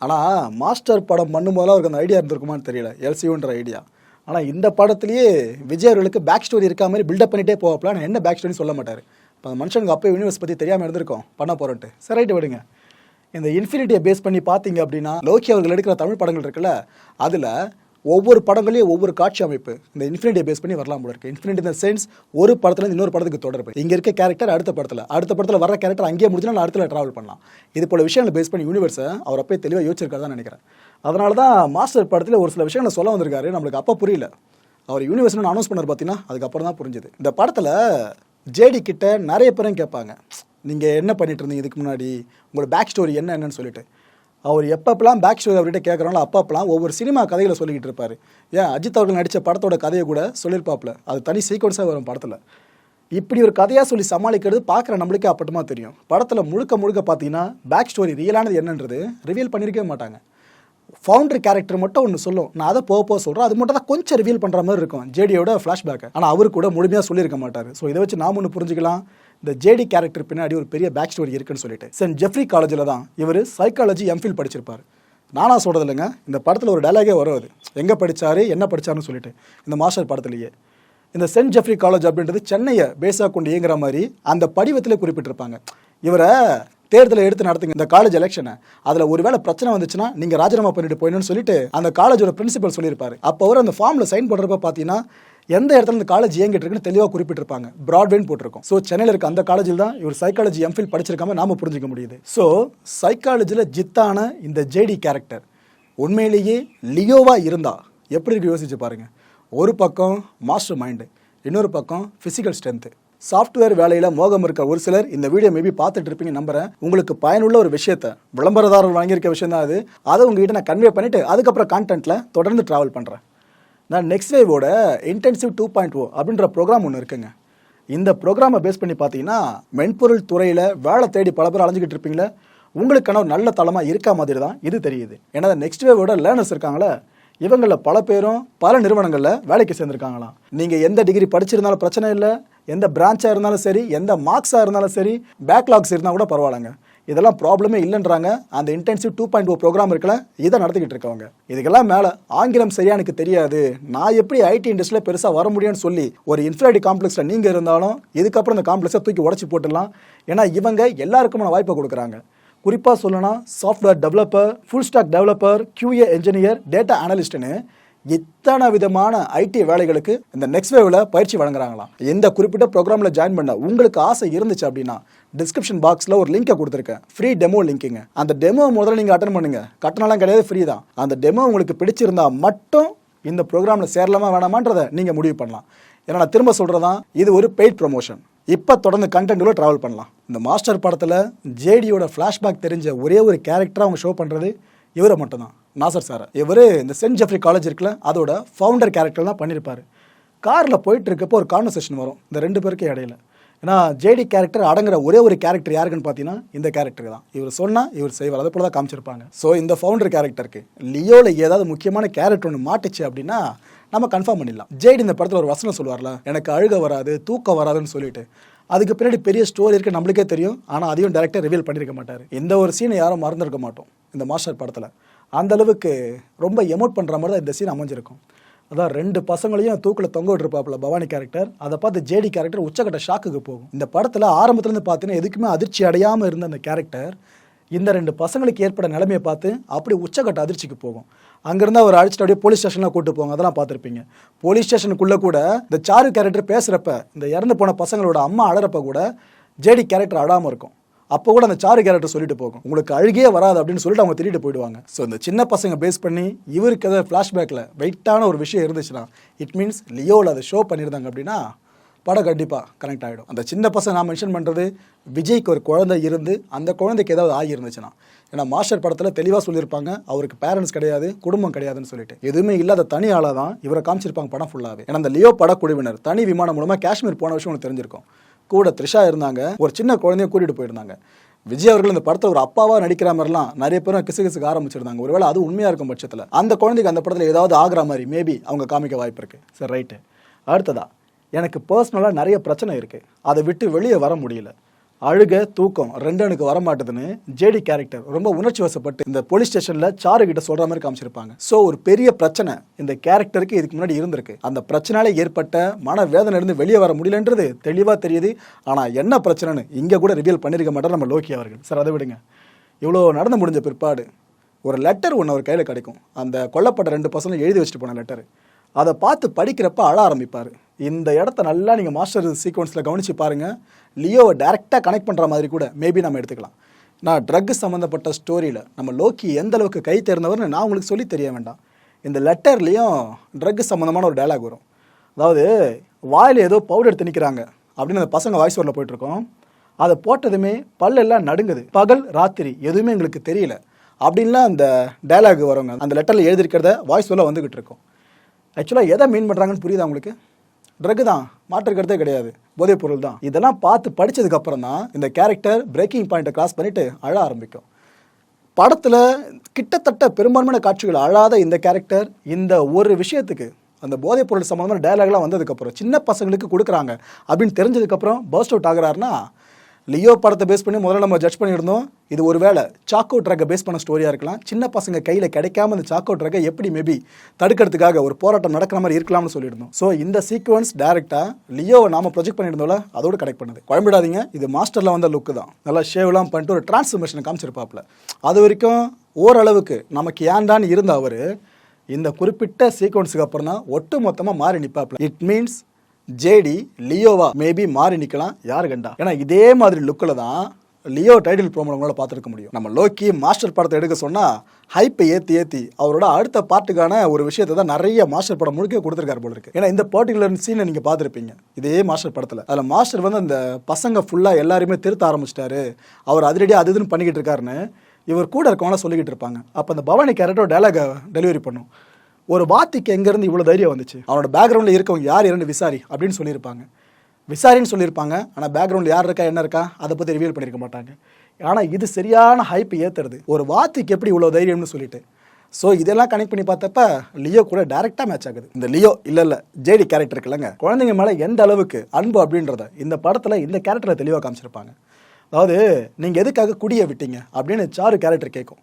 ஆனால் மாஸ்டர் படம் பண்ணும்போதெல்லாம் அவருக்கு அந்த ஐடியா இருந்திருக்குமான்னு தெரியல. எல்சியூன்ற ஐடியா ஆனால் இந்த படத்துலேயே விஜய் அவர்களுக்கு பேக் ஸ்டோரி இருக்கா மாதிரி பில்டப் பண்ணிகிட்டே போகப்பல நான் என்ன பேக் ஸ்டோரி சொல்ல மாட்டார். இப்போ அந்த மனுஷனுக்கு அப்போ யூனிவர்ஸ் பற்றி தெரியாமல் இருந்திருக்கோம். பண்ண போகிறோன்ட்டு சரி ரைட்டு விடுங்க. இந்த இன்ஃபினிட்டியை பேஸ் பண்ணி பார்த்தீங்க அப்படின்னா லோக்கி அவர்கள் எடுக்கிற தமிழ் படங்கள் இருக்குல்ல அதில் ஒவ்வொரு படங்களையும் ஒவ்வொரு காட்சி அமைப்பு. இந்த இன்ஃபினிட்டியை பேஸ் பண்ணி வரலாம் போல இருக்கு. இன்ஃபினிட்டி இந்த சென்ஸ் ஒரு படத்துல இன்னொரு படத்துக்கு தொடர்பு. இங்க இருக்க கேரக்டர் அடுத்த படத்துல. அடுத்த படத்துல வர கேரக்டர் அங்கேயே முடிஞ்சுனா நான் அடுத்துல டிராவல் பண்ணலாம். இது போல விஷயங்களை பேஸ் பண்ணி யூனிவர்ஸை அவர் அப்பயே தெளிவாக யோசிச்சிருக்காரு நினைக்கிறேன். அதனால தான் மாஸ்டர் படத்தில் ஒரு சில விஷயங்களை சொல்ல வந்திருக்காரு. நம்மளுக்கு அப்போ புரியல. அவர் யூனிவர்ஸ்னு அனௌன்ஸ் பண்ணார் பார்த்தீங்கன்னா அதுக்கப்புறம் தான் புரிஞ்சுது. இந்த படத்தில் ஜேடி கிட்ட நிறைய பேரும் கேட்பாங்க. நீங்கள் என்ன பண்ணிட்டு இருந்தீங்க இதுக்கு முன்னாடி? உங்களோட பேக் ஸ்டோரி என்ன என்னன்னு சொல்லிட்டு. அவர் எப்பப்பெல்லாம் பேக் ஸ்டோரி அவர்கிட்ட கேட்குறாங்களோ அப்பப்பெல்லாம் ஒவ்வொரு சினிமா கதைகளை சொல்லிக்கிட்டு இருப்பார். ஏன் அஜித் அவர்கள் நடித்த படத்தோட கதையை கூட சொல்லியிருப்பாப்புல. அது தனி சீக்வன்ஸாக வரும் படத்தில். இப்படி ஒரு கதையாக சொல்லி சமாளிக்கிறது பார்க்குற நம்மளுக்கே அப்பட்டமாக தெரியும். படத்தில் முழுக்க முழுக்க பார்த்தீங்கன்னா பேக் ஸ்டோரி ரியலானது என்னன்றது ரிவீல் பண்ணியிருக்கவே மாட்டாங்க. ஃபவுண்டர் கேரக்டர் மட்டும் ஒன்று சொல்லும். நான் அதை போக போக சொல்கிறேன் அது மட்டும் தான் கொஞ்சம் ரிவீல் பண்ணுற மாதிரி இருக்கும். ஜேடியோட ஃப்ளாஷ்பேக்கை ஆனால் அவர் கூட முழுமையாக சொல்லியிருக்க மாட்டார். ஸோ இதை வச்சு நாம் ஒன்று புரிஞ்சுக்கலாம். இந்த ஜேடி கேரக்டர் பின்னாடி ஒரு பெரிய பேக் ஸ்டோரி இருக்குன்னு சொல்லிட்டு. சென்ட் ஜெஃப்ரி காலேஜில் தான் இவர் சைக்காலஜி எம்ஃபில் படிச்சிருப்பார். நானா சொல்கிறது இல்லைங்க இந்த படத்தில் ஒரு டைலாகே வரும் அது. எங்கே படித்தார் என்ன படிச்சாருன்னு சொல்லிட்டு இந்த மாஸ்டர் படத்துலேயே. இந்த சென்ட் ஜெஃப்ரி காலேஜ் அப்படின்றது சென்னையை பேஸாக கொண்டு இயங்குற மாதிரி அந்த படிவத்திலே குறிப்பிட்டிருப்பாங்க. இவரை தேர்தலை எடுத்து நடத்துங்க. இந்த காலேஜ் எலெக்ஷனை அதில் ஒருவேளை பிரச்சனை வந்துச்சுன்னா நீங்கள் ராஜினாமா பண்ணிட்டு போயிடணும்னு சொல்லிட்டு அந்த காலேஜோட பிரின்சிபல் சொல்லியிருப்பாரு. அப்போ அவர் அந்த ஃபார்மில் சைன் பண்ணுறப்ப பார்த்தீங்கன்னா எந்த இடத்துல இந்த காலேஜ் இயங்கிட்டு இருக்குன்னு தெளிவாக குறிப்பிட்டிருப்பாங்க. பிராட்வேன்னு போட்டிருக்கும். ஸோ சென்னையில் இருக்க அந்த காலேஜில் தான் இவர் சைக்காலஜி எம்ஃபில் படிச்சிருக்காம நாம புரிஞ்சிக்க முடியுது. ஸோ சைக்காலஜியில் ஜித்தான இந்த ஜேடி கேரக்டர் உண்மையிலேயே லியோவா இருந்தா எப்படி இருக்கு யோசிச்சு பாருங்க. ஒரு பக்கம் மாஸ்டர் மைண்டு இன்னொரு பக்கம் ஃபிசிக்கல் ஸ்ட்ரென்த்து சாஃப்ட்வேர் வேலையில் மோகம் இருக்க ஒரு சிலர் இந்த வீடியோ மேபி பார்த்துட்டு இருப்பீங்க நம்புறேன். உங்களுக்கு பயனுள்ள ஒரு விஷயத்த விளம்பரதாரர் வாங்கியிருக்க விஷயம் தான் அது. அதை உங்ககிட்ட நான் கன்வே பண்ணிட்டு அதுக்கப்புறம் கான்டென்ட்ல தொடர்ந்து டிராவல் பண்ணுறேன் நான் நெக்ஸ்ட் வேவோட இன்டென்சிவ் டூ பாயிண்ட் ஓ அப்படின்ற ப்ரோக்ராம் ஒன்று இருக்குங்க. இந்த ப்ரோக்ராமை பேஸ் பண்ணி பார்த்தீங்கன்னா மென்பொருள் துறையில் வேலை தேடி பல பேர் அலைஞ்சிக்கிட்டு இருப்பீங்களே உங்களுக்கான ஒரு நல்ல தளமாக இருக்க மாதிரி தான் இது தெரியுது. ஏன்னா நெக்ஸ்ட் வேவோட லேர்னர்ஸ் இருக்காங்களே இவங்களில் பல பேரும் பல நிறுவனங்களில் வேலைக்கு சேர்ந்துருக்காங்களாம். நீங்கள் எந்த டிகிரி படிச்சிருந்தாலும் பிரச்சனை இல்லை எந்த பிரான்ச்சாக இருந்தாலும் சரி எந்த மார்க்ஸாக இருந்தாலும் சரி பேக்லாக்ஸ் இருந்தால் கூட பரவாயில்லைங்க. இதெல்லாம் ப்ராப்ளமே இல்லைன்றாங்க. அந்த intensive two point O program இருக்கல இதை நடத்திக்கிட்டு இருக்கவங்க. இதுக்கெல்லாம் மேலே ஆங்கிலம் சரியா எனக்கு தெரியாது. நான் எப்படி ஐடி இண்டஸ்ட்ரியில் பெருசாக வர முடியும்னு சொல்லி ஒரு இன்ஃபிராய்டி காம்ப்ளெக்ஸில் நீங்கள் இருந்தாலும் இதுக்கப்புறம் இந்த காம்ப்ளெக்ஸை தூக்கி உடச்சி போட்டுடலாம். ஏன்னா இவங்க எல்லாருக்குமான வாய்ப்பை கொடுக்குறாங்க. குறிப்பாக சொல்லணும்னா software developer full stack developer QA engineer data அனலிஸ்ட்னு இத்தனை விதமான ஐடி வேலைகளுக்கு இந்த நெக்ஸ்ட் வேவ்ல பயிற்சி வழங்குறாங்களாம் எந்த குறிப்பிட்ட ப்ரோக்ராமில் ஜாயின் பண்ண உங்களுக்கு ஆசை இருந்துச்சு அப்படின்னா டிஸ்கிரிப்ஷன் பாக்ஸில் ஒரு லிங்கை கொடுத்துருக்கேன். ஃப்ரீ டெமோ லிங்க்குங்க அந்த டெமோ முதல்ல நீங்கள் அட்டன் பண்ணுங்க. கட்டணம்லாம் கிடையாது ஃப்ரீ தான். அந்த டெமோ உங்களுக்கு பிடிச்சிருந்தா மட்டும் இந்த ப்ரோக்ராமில் சேரலாமா வேணாமான்றதை நீங்கள் முடிவு பண்ணலாம். ஏன்னா நான் திரும்ப சொல்கிறதான் இது ஒரு பெய்ட் ப்ரொமோஷன் இப்போ தொடர்ந்து கண்டென்ட்டில் ட்ராவல் பண்ணலாம். இந்த மாஸ்டர் படத்தில் ஜேடியோட ஃப்ளாஷ்பேக் தெரிஞ்ச ஒரே ஒரு கேரக்டராக அவங்க ஷோ பண்ணுறது இவரை மட்டும்தான். நாசர் சார். இவர் இந்த சென்ட் ஜெஃப்ரி காலேஜ் இருக்குல்ல அதோட ஃபவுண்டர் கேரக்டர் தான் பண்ணியிருப்பாரு. காரில் போயிட்டு இருக்கப்போ ஒரு கான்வர்சேஷன் வரும் இந்த ரெண்டு பேருக்கும் இடையில. ஏன்னா ஜேடி கேரக்டர் அடங்குற ஒரே ஒரு கேரக்டர் யாருக்குன்னு பார்த்தீங்கன்னா இந்த கேரக்டர் தான். இவர் சொன்னால் இவர் செய்வார். அதை போல தான் காமிச்சிருப்பாங்க. ஸோ இந்த ஃபவுண்டர் கேரக்டருக்கு லியோவில் ஏதாவது முக்கியமான கேரக்டர் ஒன்று மாட்டுச்சு அப்படின்னா நம்ம கன்ஃபார்ம் பண்ணிடலாம். ஜேடி இந்த படத்தில் ஒரு வசனம் சொல்லுவார்ல எனக்கு அழுக வராது தூக்கம் வராதுன்னு சொல்லிட்டு. அதுக்கு பின்னாடி பெரிய ஸ்டோரி இருக்கு நம்மளுக்கே தெரியும். ஆனால் அதையும் டேரக்டர் ரிவீல் பண்ணியிருக்க மாட்டார். இந்த ஒரு சீனை யாரும் மறந்துருக்க மாட்டோம் இந்த மாஸ்டர் படத்தில். அந்த அளவுக்கு ரொம்ப எமோட் பண்ணுற மாதிரி தான் இந்த சீன் அமைஞ்சிருக்கும். அதான் ரெண்டு பசங்களையும் தூக்கில் தொங்க விட்டுருப்பாப்புல பவானி கேரக்டர் அதை பார்த்து ஜேடி கேரக்டர் உச்சக்கட்ட ஷாக்குக்கு போகும். இந்த படத்தில் ஆரம்பத்துலேருந்து பார்த்தீங்கன்னா எதுக்குமே அதிர்ச்சி அடையாமல் இருந்த அந்த கேரக்டர் இந்த ரெண்டு பசங்களுக்கு ஏற்பட நிலைமையை பார்த்து அப்படி உச்சக்கட்ட அதிர்ச்சிக்கு போகும். அங்கேருந்து அவர் அழைச்சிட்டு அப்படியே போலீஸ் ஸ்டேஷனில் கூட்டு போவாங்க. அதெல்லாம் பார்த்துருப்பீங்க. போலீஸ் ஸ்டேஷனுக்குள்ளே கூட இந்த சாரு கேரக்டர் பேசுகிறப்ப இந்த இறந்து போன பசங்களோட அம்மா அழறப்ப கூட ஜேடி கேரக்டர் அழாமல் இருக்கும். அப்போ கூட அந்த சாரு கேரக்டர் சொல்லிட்டு போகும். உங்களுக்கு அழுகே வராது அப்படின்னு சொல்லிட்டு அவங்க திருட்டு போயிடுவாங்க. ஸோ இந்த சின்ன பசங்க பேஸ் பண்ணி இவருக்கு ஏதாவது ஃப்ளாஷ்பேக்கில் வெயிட்டான ஒரு விஷயம் இருந்துச்சுன்னா இட் மீன்ஸ் லியோவில் அதை ஷோ பண்ணியிருந்தாங்க அப்படின்னா படம் கண்டிப்பாக கனெக்ட் ஆகிடும் அந்த சின்ன பசங்க நான் மென்ஷன் பண்ணுறது விஜய்க்கு ஒரு குழந்தை இருந்து அந்த குழந்தைக்கு ஏதாவது ஆகியிருந்துச்சுன்னா ஏன்னா மாஸ்டர் படத்தில் தெளிவாக சொல்லியிருப்பாங்க அவருக்கு பேரண்ட்ஸ் கிடையாது குடும்பம் கிடையாதுன்னு சொல்லிட்டு. எதுவுமே இல்லாத தனி ஆளாக தான் இவரை காமிச்சிருப்பாங்க படம் ஃபுல்லாகவே ஏன்னா அந்த லியோ படக்குழுவினர் தனி விமானம் மூலமாக காஷ்மீர் போன விஷயம் உங்களுக்கு தெரிஞ்சிருக்கும். கூட த்ரிஷா இருந்தாங்க. ஒரு சின்ன குழந்தைய கூட்டிகிட்டு போயிருந்தாங்க. விஜய் அவர்கள் இந்த படத்தில் ஒரு அப்பாவா நடிக்கிற மாதிரிலாம் நிறைய பேரும் கிசு கிசுக்கு ஆரம்பிச்சிருந்தாங்க. ஒருவேளை அது உண்மையா இருக்கும் பட்சத்தில். அந்த குழந்தைக்கு அந்த படத்தில் ஏதாவது ஆகிற மாதிரி மேபி அவங்க காமிக்க வாய்ப்பு இருக்கு. சரி ரைட்டு அடுத்ததா எனக்கு பர்சனலாக நிறைய பிரச்சனை இருக்கு. அதை விட்டு வெளியே வர முடியல. அழுக தூக்கம் ரெண்டு எனக்கு வரமாட்டதுன்னு ஜேடி கேரக்டர் ரொம்ப உணர்ச்சி வசப்பட்டு இந்த போலீஸ் ஸ்டேஷன்ல சாரு கிட்ட சொல்ற மாதிரி காமிச்சிருப்பாங்க. ஸோ ஒரு பெரிய பிரச்சனை இந்த கேரக்டருக்கு இதுக்கு முன்னாடி இருந்திருக்கு. அந்த பிரச்சனையால ஏற்பட்ட மன வேதனை இருந்து வெளியே வர முடியலன்றது தெளிவா தெரியுது. ஆனா என்ன பிரச்சனைன்னு இங்க கூட ரிவீல் பண்ணிருக்க மாட்டார் நம்ம லோக்கி அவர்கள். சார் அதை விடுங்க. இவ்வளோ நடந்து முடிஞ்ச பிற்பாடு ஒரு லெட்டர் ஒன்று அவர் கையில் கிடைக்கும். அந்த கொல்லப்பட்ட ரெண்டு பசங்களும் எழுதி வச்சுட்டு போன லெட்டர் அதை பார்த்து படிக்கிறப்ப அழ ஆரம்பிப்பார். இந்த இடத்த நல்லா நீங்கள் மாஸ்டர் சீக்வன்ஸில் கவனித்து பாருங்கள் லியோவை டைரெக்டாக கனெக்ட் பண்ணுற மாதிரி கூட மேபி நம்ம எடுத்துக்கலாம். நான் ட்ரக் சம்மந்தப்பட்ட ஸ்டோரியில் நம்ம லோக்கி எந்த அளவுக்கு கை தேர்ந்தவர்னு நான் உங்களுக்கு சொல்லி தெரிய வேண்டாம். இந்த லெட்டர்லேயும் ட்ரக் சம்மந்தமான ஒரு டயலாக் வரும். அதாவது வாயில் ஏதோ பவுடர் எடுத்து நிற்கிறாங்க அப்படின்னு அந்த பசங்க வாய்ஸ் வரல போயிட்டுருக்கோம். அதை போட்டதுமே பல்லெல்லாம் நடுங்குது. பகல் ராத்திரி எதுவுமே எங்களுக்கு தெரியல. அப்படின்லாம் அந்த டயலாக் வருங்க. அந்த லெட்டரில் எழுதியிருக்கிறத வாய்ஸ் சொல்ல வந்துக்கிட்டு இருக்கோம் ஆக்சுவலாக எதை மீன் பண்ணுறாங்கன்னு புரியுதா உங்களுக்கு? ட்ரக் தான். மாற்றுக்கிறதே கிடையாது. போதைப் பொருள் தான். இதெல்லாம் பார்த்து படித்ததுக்கப்புறம் தான் இந்த கேரக்டர் பிரேக்கிங் பாயிண்ட்டை கிராஸ் பண்ணிட்டு அழ ஆரம்பிக்கும். படத்தில் கிட்டத்தட்ட பெரும்பான்மையான காட்சிகள் அழாத இந்த கேரக்டர் இந்த ஒரு விஷயத்துக்கு அந்த போதைப் பொருள் சம்மந்தமான டயலாக்லாம் வந்ததுக்கப்புறம் சின்ன பசங்களுக்கு கொடுக்குறாங்க அப்படின்னு தெரிஞ்சதுக்கப்புறம் பர்ஸ்ட் அவுட் ஆகிறாருன்னா லியோ படத்தை பேஸ் பண்ணி முதல்ல நம்ம ஜட்ஜ் பண்ணியிருந்தோம். இது ஒரு வேளை சாக்கோ ட்ரக்கை பேஸ் பண்ண ஸ்டோரியாக இருக்கலாம். சின்ன பசங்க கையில் கிடைக்காம அந்த சாக்கோ ட்ரக்கை எப்படி மேபி தடுக்கிறதுக்காக ஒரு போராட்டம் நடக்கிற மாதிரி இருக்கலாம்னு சொல்லியிருந்தோம். ஸோ இந்த சீக்வன்ஸ் டேரெக்டாக லியோவை நாம ப்ரொஜெக்ட் பண்ணியிருந்தோம்ல அதோட கனெக்ட் பண்ணுது. குழம்பிடாதீங்க. இது மாஸ்டரில் வந்த லுக்கு தான். நல்லா ஷேவ்லாம் பண்ணிட்டு ஒரு டிரான்ஸ்ஃபர்மேஷனை காமிச்சிருப்பாப்ல அது வரைக்கும் ஓரளவுக்கு நமக்கு ஏண்டான்னு இருந்த அவர் இந்த குறிப்பிட்ட சீக்வன்ஸுக்கு அப்புறம் தான் ஒட்டு மொத்தமாக மாறி நிற்பாப்ல இட் மீன்ஸ் ஜேடி லியோவா மேபி மாறி நிற்கலாம் யார் கண்டா? ஏன்னா இதே மாதிரி லுக்கில் தான் லியோ டைட்டில் ப்ரோமோ பார்த்துருக்க முடியும். நம்ம லோக்கி மாஸ்டர் படத்தை எடுக்க சொன்னால் ஹைப்பை ஏற்றி ஏற்றி அவரோட அடுத்த பாட்டுக்கான ஒரு விஷயத்தை தான் நிறைய மாஸ்டர் படம் முழுக்க கொடுத்துருக்காரு போல இருக்கு. ஏன்னா இந்த பர்டிகுலர் சீனை நீங்கள் பார்த்துருப்பீங்க. இதே மாஸ்டர் படத்தில். அதில் மாஸ்டர் வந்து அந்த பசங்க ஃபுல்லாக எல்லாருமே திருத்த ஆரம்பிச்சிட்டாரு. அவர் அதிரடியாக அது இதுன்னு பண்ணிக்கிட்டு இருக்காருன்னு இவர் கூட இருக்கவங்களாம் சொல்லிக்கிட்டு இருப்பாங்க. அப்போ அந்த பவானி கேரக்டர் டைலாக டெலிவரி பண்ணும். ஒரு வாத்திக்கு எங்கேருந்து இவ்வளோ தைரியம் வந்துச்சு? அவனோட பேக்ரவுண்டில் இருக்கவங்க யார் இரண்டு விசாரி அப்படின்னு சொல்லியிருப்பாங்க. விசாரின்னு சொல்லியிருப்பாங்க ஆனால் பேக்ரவுண்டில் யார் இருக்கா என்ன இருக்கா அதை பற்றி ரிவீல் பண்ணியிருக்க மாட்டாங்க. ஆனால் இது சரியான ஹைப் ஏற்றுறது ஒரு வாத்திக்கு எப்படி இவ்வளோ தைரியம்னு சொல்லிட்டு. ஸோ இதெல்லாம் கனெக்ட் பண்ணி பார்த்தப்ப லியோ கூட டேரெக்டாக மேட்ச் ஆகுது. இந்த லியோ இல்லை இல்லை ஜேடி கேரக்டர் இருக்குல்லங்க குழந்தைங்க மேலே எந்த அளவுக்கு அன்பு அப்படின்றத இந்த படத்தில் இந்த கேரக்டரை தெளிவாக காமிச்சிருப்பாங்க. அதாவது நீங்கள் எதுக்காக குடியை விட்டீங்க அப்படின்னு சாரு கேரக்டர் கேட்கும்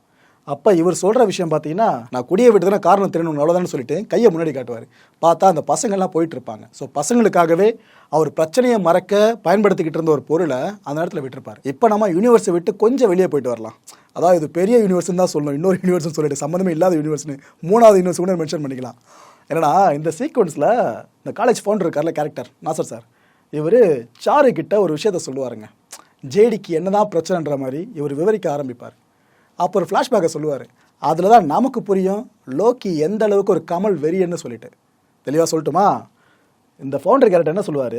அப்போ இவர் சொல்கிற விஷயம் பார்த்தீங்கன்னா நான் குடியை விட்டதுனா காரணம் தெரியணும் அவ்வளோதான்னு சொல்லிட்டு கையை முன்னாடி காட்டுவார். பார்த்தா அந்த பசங்கள்லாம் போயிட்டு இருப்பாங்க. ஸோ பசங்களுக்காகவே அவர் பிரச்சனையை மறக்க பயன்படுத்திக்கிட்டு இருந்த ஒரு பொருளை அந்த நேரத்தில் விட்டுருப்பார். இப்போ நம்ம யூனிவர்ஸை விட்டு கொஞ்சம் வெளியே போயிட்டு வரலாம். அதாவது இது பெரிய யூனிவர்ஸ்னு தான் சொல்லணும். இன்னொரு யூனிவர்ஸ்னு சொல்லிட்டு சம்மந்தமே இல்லாத யூனிவர்ஸ்னு மூணாவது யூனிவர்ஸ் கூட மென்ஷன் பண்ணிக்கலாம். என்னன்னா இந்த சீக்வன்ஸில் இந்த காலேஜ் ஃபவுண்டர் இருக்கார்ல கேரக்டர் நாசர் சார் இவர் சாரு கிட்ட ஒரு விஷயத்த சொல்லுவாருங்க. ஜேடிக்கு என்னதான் பிரச்சனைன்ற மாதிரி இவர் விவரிக்க ஆரம்பிப்பார். அப்போ ஒரு ஃப்ளாஷ்பேக்கை சொல்லுவார். அதில் தான் நமக்கு புரியும் லோக்கி எந்த அளவுக்கு ஒரு கமல் வெறியன்னு சொல்லிட்டு. தெளிவாக சொல்லட்டுமா? இந்த ஃபவுண்டர் கேரக்டர் என்ன சொல்லுவார்?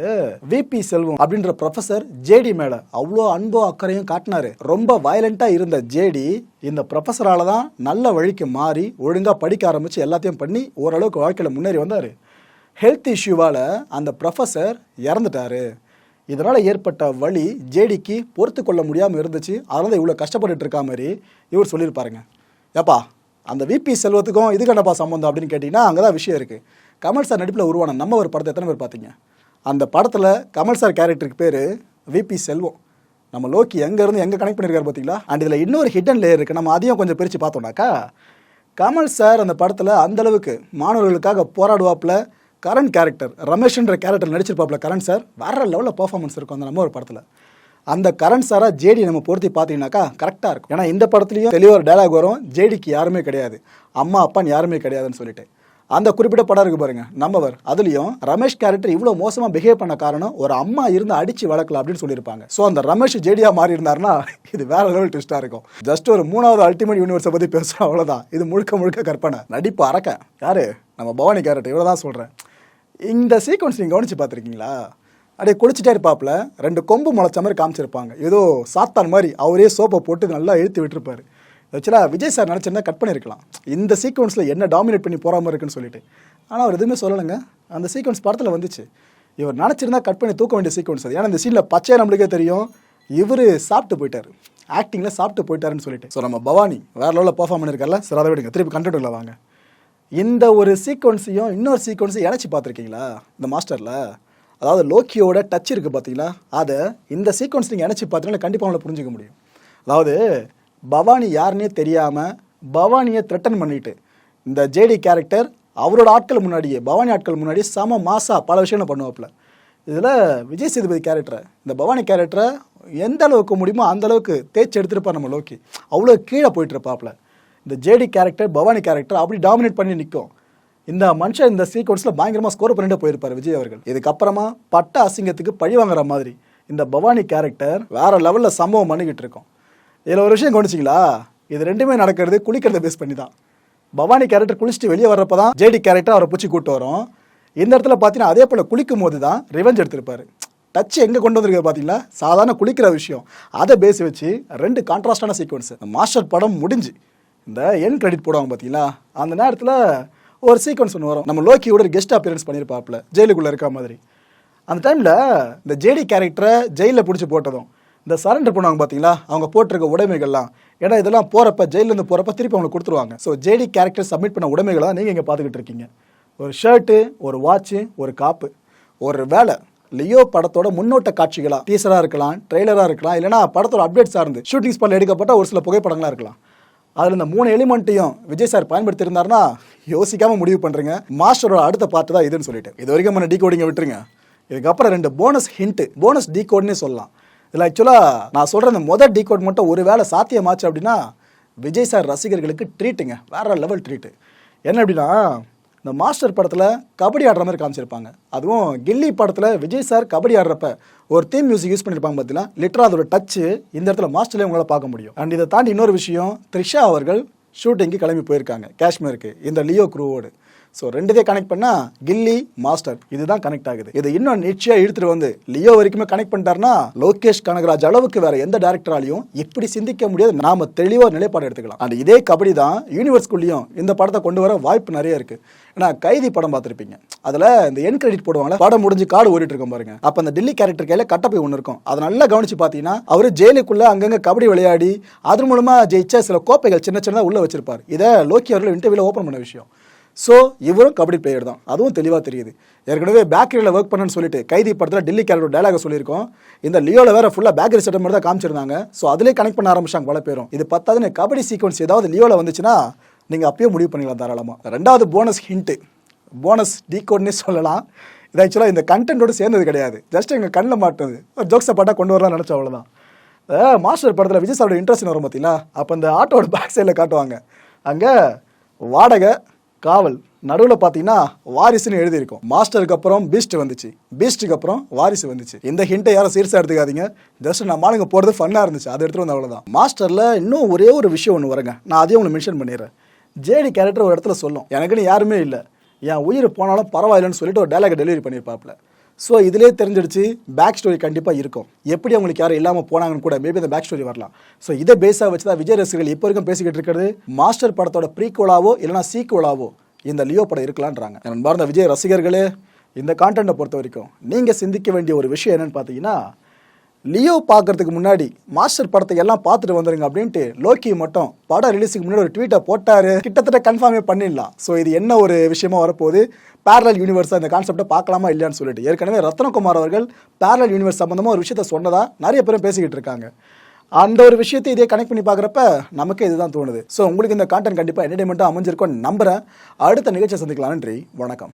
விபி செல்வம் அப்படின்ற ப்ரொஃபசர் ஜேடி மேலே அவ்வளோ அன்போ அக்கறையும் காட்டினார். ரொம்ப வயலண்ட்டாக இருந்த ஜேடி இந்த ப்ரொஃபஸரால் தான் நல்ல வழிக்கு மாறி ஒழுங்காக படிக்க ஆரம்பித்து எல்லாத்தையும் பண்ணி ஓரளவுக்கு வாழ்க்கையில் முன்னேறி வந்தார். ஹெல்த் இஷ்யூவால் அந்த ப்ரொஃபஸர் இறந்துட்டார். இதனால் ஏற்பட்ட வழி ஜேடிக்கு பொறுத்து கொள்ள முடியாமல் இருந்துச்சு. அதனால் தான் இவ்வளோ கஷ்டப்பட்டுட்டு இருக்கா மாதிரி இவர் சொல்லியிருப்பாருங்க. ஏப்பா அந்த விபி செல்வத்துக்கும் இதுக்கு என்னப்பா சம்மந்தம் அப்படின்னு கேட்டிங்கன்னா அங்கே தான் விஷயம் இருக்குது கமல் சார் நடிப்பில் உருவான நம்ம ஒரு படத்தை எத்தனை பேர் பார்த்தீங்க? அந்த படத்தில் கமல் சார் கேரக்டருக்கு பேர் விபி செல்வம். நம்ம லோக்கி எங்கேருந்து எங்கே கனெக்ட் பண்ணியிருக்காரு பார்த்தீங்களா? அண்ட் இதில் இன்னொரு ஹிடன் லேயர் இருக்குது நம்ம அதையும் கொஞ்சம் பிரித்து பார்த்தோம்னாக்கா கமல் சார் அந்த படத்தில் அந்த அளவுக்கு மாணவர்களுக்காக போராடுவாப்பில் கரண் கேரக்டர் ரமேஷ்ன்ற கேரக்டர் நடிச்சிருப்பாப்புல கரண் சார் வேற லெவலில் பர்ஃபார்மன்ஸ் இருக்கும் அந்த நம்ம ஒரு படத்தில். அந்த கரண் சாரா ஜேடி நம்ம பொருத்தி பார்த்தீங்கன்னாக்கா கரெக்டாக இருக்கும். ஏன்னா இந்த படத்துலையும் தெளிவாக ஒரு வரும். ஜேடிக்கு யாருமே கிடையாது. அம்மா அப்பான்னு யாருமே கிடையாதுன்னு சொல்லிட்டு. அந்த குறிப்பிட்ட படம் இருக்கு பாருங்க நம்மவர் அதுலேயும் ரமேஷ் கேரக்டர் இவ்வளோ மோசமாக பிஹேவ் பண்ண காரணம் ஒரு அம்மா இருந்து அடிச்சு வளர்க்கல அப்படின்னு சொல்லியிருப்பாங்க. ஸோ அந்த ரமேஷ் ஜேடியாக மாறி இருந்தாருன்னா இது வேற லெவல் ட்விஸ்ட்டாக இருக்கும். ஜஸ்ட் ஒரு மூணாவது அல்டிமேட் யூனிவர்ஸை பற்றி பேசுகிறோம் அவ்வளோதான் இது முழுக்க முழுக்க கற்பனை. நடிப்பு அரக்க. யாரு? நம்ம பவானி கேரக்டர் இவ்வளோ தான் சொல்கிறேன் இந்த சீக்வன்ஸ் நீங்கள் கவனிச்சு பார்த்துருக்கீங்களா? அப்படியே குளிச்சுட்டே இருப்பாப்புல ரெண்டு கொம்பு முளைச்ச மாதிரி காமிச்சிருப்பாங்க. ஏதோ சாத்தான் மாதிரி அவரே சோப்பை போட்டு நல்லா இழுத்து விட்டுருப்பாரு. ஆக்சுவலாக விஜய் சார் நினச்சிருந்தா கட் பண்ணியிருக்கலாம் இந்த சீக்வன்ஸில் என்ன டாமினேட் பண்ணி போகாமல் இருக்குன்னு சொல்லிட்டு. ஆனால் அவர் எதுவுமே சொல்லலைங்க. அந்த சீக்வன்ஸ் படத்தில் வந்துச்சு. இவர் நினச்சிருந்தா கட் பண்ணி தூக்க வேண்டிய சீக்வன்ஸ் அது. ஏன்னா இந்த சீனில் பச்சையாக நம்மளுக்கே தெரியும். இவர் சாப்பிட்டு போயிட்டார். ஆக்டிங்கில் சாப்பிட்டு போயிட்டாருன்னு சொல்லிட்டு. ஸோ நம்ம பவானி வேற லெவலில் பர்ஃபார்ம் பண்ணியிருக்காருல சார் அதை விடுங்க. திருப்பி கண்டென்ட்டில் வாங்க. இந்த ஒரு சீக்வன்ஸையும் இன்னொரு சீக்வன்ஸையும் இணைச்சி பார்த்துருக்கீங்களா? இந்த மாஸ்டரில்? அதாவது லோக்கியோட டச் இருக்குது பார்த்தீங்களா அதை இந்த சீக்வன்ஸ் நீங்கள் இணைச்சி பார்த்தீங்கன்னா கண்டிப்பாக உங்களை புரிஞ்சுக்க முடியும். அதாவது பவானி யாருன்னே தெரியாமல் பவானியை த்ரெட்டன் பண்ணிட்டு இந்த ஜேடி கேரக்டர் அவரோட ஆட்கள் முன்னாடியே பவானி ஆட்கள் முன்னாடி செம மாசா பல விஷயங்களை பண்ணுவாப்புல. இதில் விஜய் சேதுபதி கேரக்டரை இந்த பவானி கேரக்டரை எந்த அளவுக்கு முடியுமோ அந்த அளவுக்கு தேய்ச்சி எடுத்துருப்பார் நம்ம லோக்கி. அவ்வளோ கீழே போயிட்டுருப்பாப்பில் இந்த ஜேடி கேரக்டர் பவானி கேரக்டர் அப்படி டாமினேட் பண்ணி நிற்கும் இந்த மனுஷன் இந்த சீக்வன்ஸில் பயங்கரமாக ஸ்கோர் பண்ணிட்டு போயிருப்பார் விஜய் அவர்கள். இதுக்கப்புறமா பட்ட அசிங்கத்துக்கு பழி வாங்குற மாதிரி இந்த பவானி கேரக்டர் வேற லெவலில் சம்பவம் பண்ணிக்கிட்டு இருக்கோம். இதில் ஒரு விஷயம் கவனிச்சிங்களா? இது ரெண்டுமே நடக்கிறது குளிக்கிறத பேஸ் பண்ணி தான். பவானி கேரக்டர் குளிச்சுட்டு வெளியே வர்றப்ப தான் ஜேடி கேரக்டர் அவரை பிடிச்சி கூட்டு வரும். இந்த இடத்துல பார்த்தீங்கன்னா அதே போல் குளிக்கும் போது தான் ரிவெஞ்ச் எடுத்திருப்பாரு. டச் எங்கே கொண்டு வந்திருக்காரு பார்த்தீங்களா சாதாரண குளிக்கிற விஷயம். அதை பேசி வச்சு ரெண்டு கான்ட்ராஸ்டான சீக்வன்ஸ் மாஸ்டர் படம் முடிஞ்சு. இந்த என் கிரெடிட் போடுவாங்க பார்த்தீங்களா அந்த நேரத்தில் ஒரு சீக்வன்ஸ் ஒன்று வரும். நம்ம லோக்கியோட ஒரு கெஸ்ட் அப்பியரன்ஸ் பண்ணியிருப்பாப்புல ஜெயிலுக்குள்ளே இருக்க மாதிரி. அந்த டைமில் இந்த ஜேடி கேரக்டரை ஜெயிலில் பிடிச்சி போட்டதும் இந்த சரண்டர் பண்ணுவாங்க பார்த்தீங்களா அவங்க போட்டிருக்க உடைமைகள்லாம். ஏன்னா இதெல்லாம் போகிறப்ப ஜெயிலேருந்து போகிறப்ப திருப்பி அவங்களுக்கு கொடுத்துருவாங்க. ஸோ ஜேடி கேரக்டர் சப்மிட் பண்ண உடைமைகளாக நீங்கள் இங்கே பார்த்துக்கிட்டு இருக்கீங்க. ஒரு ஷர்ட்டு ஒரு வாட்ச்சு ஒரு காப்பு. ஒரு வேலை லியோ படத்தோட முன்னோட்ட காட்சிகளாக டீசராக இருக்கலாம் ட்ரெய்லராக இருக்கலாம் இல்லைனா படத்தோட அப்டேட் சார்ந்து ஷூட்டிங் ஸ்பாட்டில் எடுக்கப்பட்ட ஒரு சில புகைப்படங்களாக இருக்கலாம். அதில் இந்த மூணு எலிமெண்ட்டையும் விஜய் சார் பயன்படுத்தியிருந்தாருன்னா யோசிக்காமல் முடிவு பண்ணுறீங்க மாஸ்டரோட அடுத்த பார்ட்டு தான் இதுன்னு சொல்லிட்டு. இது வரைக்கும் நம்ம டீ கோடிங்க விட்டுருங்க. இதுக்கப்புறம் ரெண்டு போனஸ் ஹிண்ட்டு போனஸ் டீ கோட்னே சொல்லலாம். இதில் ஆக்சுவலாக நான் சொல்கிற இந்த மொதல் டீ கோட் மட்டும் ஒரு வேளை சாத்தியமாச்சு அப்படின்னா விஜய் சார் ரசிகர்களுக்கு ட்ரீட்டுங்க வேற லெவல் ட்ரீட்டு என்ன அப்படின்னா இந்த மாஸ்டர் படத்தில் கபடி ஆடுற மாதிரி காமிச்சிருப்பாங்க. அதுவும் கில்லி படத்தில் விஜய் சார் கபடி ஆடுறப்ப ஒரு தீம் மியூசிக் யூஸ் பண்ணியிருப்பாங்க பார்த்தீங்கன்னா லிட்டரா அதோட டச்சு இந்த இடத்துல மாஸ்டர்லேயே உங்களால் பார்க்க முடியும். அண்ட் இதை தாண்டி இன்னொரு விஷயம் த்ரிஷா அவர்கள் ஷூட்டிங்க்கு கிளம்பி போயிருக்காங்க. காஷ்மீருக்கு இந்த லியோ குரூவோடு. ஸோ ரெண்டுதே கனெக்ட் பண்ணால் கில்லி மாஸ்டர் இதுதான் கனெக்ட் ஆகுது. இது இன்னும் நிச்சயம் இழுத்துட்டு வந்து லியோ வரைக்குமே கனெக்ட் பண்ணிட்டாருன்னா லோகேஷ் கனகராஜ் அளவுக்கு வேற எந்த டேரக்டராலையும் இப்படி சிந்திக்க முடியாது. நாம தெளிவாக நிலைப்பாடு எடுத்துக்கலாம். அந்த இதே கபடி தான் யூனிவர்ஸ்குள்ளேயும் இந்த படத்தை கொண்டு வர வாய்ப்பு நிறைய இருக்கு. ஏன்னா கைதி படம் பார்த்துருப்பீங்க. அதில் இந்த என் கிரெடிட் போடுவாங்களே படம் முடிஞ்சு காடு ஓடிட்டு இருக்கும் பாருங்க. அப்போ அந்த டெல்லி கேரக்டர் கையில் கட்டப்பை ஒன்று இருக்கும். அதை நல்லா கவனிச்சு பார்த்தீங்கன்னா அவர் ஜெயிலுக்குள்ளே அங்கங்கே கபடி விளையாடி அதன் மூலமாக ஜெயிச்ச சில கோப்பைகள் சின்ன சின்னதாக உள்ளே வச்சிருப்பார். இதை லோக்கி அவர்கள் இன்டர்வியூல ஓப்பன் பண்ண விஷயம். ஸோ இவரும் கபடி பிளேயர் தான். அதுவும் தெளிவாக தெரியுது. ஏற்கனவே பேக்கரியில் ஒர்க் பண்ணுன்னு சொல்லிட்டு கைதி படத்தில் டெல்லி கேரளோட டயலாக சொல்லியிருக்கோம். இந்த லியோவில் வேறு ஃபுல்லாக பேக்கரி செட்டப் மட்டும் தான் காமிச்சிருந்தாங்க. ஸோ அதிலே கனெக்ட் பண்ண ஆரம்பிச்சாங்க பல பேரும். இது பத்தாதுன்னு கபடி சீக்வன்ஸ் ஏதாவது லியோவில் வந்துச்சுன்னா நீங்கள் அப்பயே முடிவு பண்ணிக்கலாம் தாராளமாக ரெண்டாவது போனஸ் ஹிண்ட்டு போனஸ் டீகோட்னே சொல்லலாம். இது ஆக்சுவலாக இந்த கண்டென்ட்டோட சேர்ந்தது கிடையாது. ஜஸ்ட் எங்கள் கண்ணில் மாட்டுது ஒரு ஜோக்ஸை பாட்டா கொண்டு வரலாம் நினச்ச அவ்வளோதான் மாஸ்டர் படத்தில் விஜய் சாரோட இன்ட்ரெஸ்ட் வரும் பார்த்தீங்களா அப்போ இந்த ஆட்டோட பேக் சைடில் காட்டுவாங்க. அங்கே வாடகை காவல் நடுவில் பார்த்தீங்கன்னா வாரிசுன்னு எழுதியிருக்கும். மாஸ்டருக்கு அப்புறம் பீஸ்ட் வந்துச்சு. பீஸ்ட்டுக்கு அப்புறம் வாரிசு வந்துச்சு. இந்த ஹிண்ட்டை யாரும் சீரியஸாக எடுத்துக்காதீங்க. ஜஸ்ட் நம்ம ஆளுங்க போகிறது ஃபன்னாக இருந்துச்சு. அதை எடுத்துகிட்டு வந்து அவ்வளோதான் மாஸ்டரில் இன்னும் ஒரே ஒரு விஷயம் ஒன்று வரங்க. நான் அதையும் ஒன்று மென்ஷன் பண்ணிடுறேன். ஜேடி கேரக்டர் ஒரு இடத்துல சொல்லும். எனக்குன்னு யாருமே இல்லை. என் உயிர் போனாலும் பரவாயில்லன்னு சொல்லிட்டு ஒரு டேலாக் டெலிவரி பண்ணியிருப்பாப்ல ஸோ இதிலே தெரிஞ்சிடுச்சு பேக் ஸ்டோரி கண்டிப்பாக இருக்கும். எப்படி அவங்களுக்கு யாரும் இல்லாமல் போனாங்கன்னு கூட மேபி அந்த பேக் ஸ்டோரி வரலாம். ஸோ இதை பேஸாக வச்சு தான் விஜய் ரசிகர்கள் இப்போ வரைக்கும் பேசிக்கிட்டு இருக்கிறது. மாஸ்டர் படத்தோட ப்ரீக்குவலாவோ இல்லைனா சீக்குவலாவோ இந்த லியோ படம் இருக்கலான்றாங்க. நண்பார்ந்த விஜய் ரசிகர்களே இந்த கான்டென்ட்டை பொறுத்த வரைக்கும் நீங்கள் சிந்திக்க வேண்டிய ஒரு விஷயம் என்னென்னு பார்த்தீங்கன்னா லியோ பார்க்கறதுக்கு முன்னாடி மாஸ்டர் படத்தை எல்லாம் பார்த்துட்டு வந்துருங்க அப்படின்ட்டு லோக்கி மட்டும் படம் ரிலீஸுக்கு முன்னாடி ஒரு ட்வீட்டை போட்டாரு. கிட்டத்தட்ட கன்ஃபார்மே பண்ணிடலாம். ஸோ இது என்ன ஒரு விஷயமா வரப்போகுது? பேரலல் யூனிவர்ஸாக இந்த கான்செப்டை பார்க்கலாமா இல்லையான்னு சொல்லிட்டு. ஏற்கனவே ரத்னகுமார் அவர்கள் பேரலல் யூனிவர்ஸ் சம்மந்தமாக ஒரு விஷயத்த சொன்னதா நிறைய பேரும் பேசிக்கிட்டு இருக்காங்க. அந்த ஒரு விஷயத்தை இதே கனெக்ட் பண்ணி பார்க்குறப்ப நமக்கு இதுதான் தோணுது. ஸோ உங்களுக்கு இந்த கான்டென்ட் கண்டிப்பாக என்டர்டைன்மெண்ட்டாக அமைஞ்சிருக்கோன்னு நம்புறேன். அடுத்த நிகழ்ச்சியை சந்திக்கலாம். நன்றி. வணக்கம்.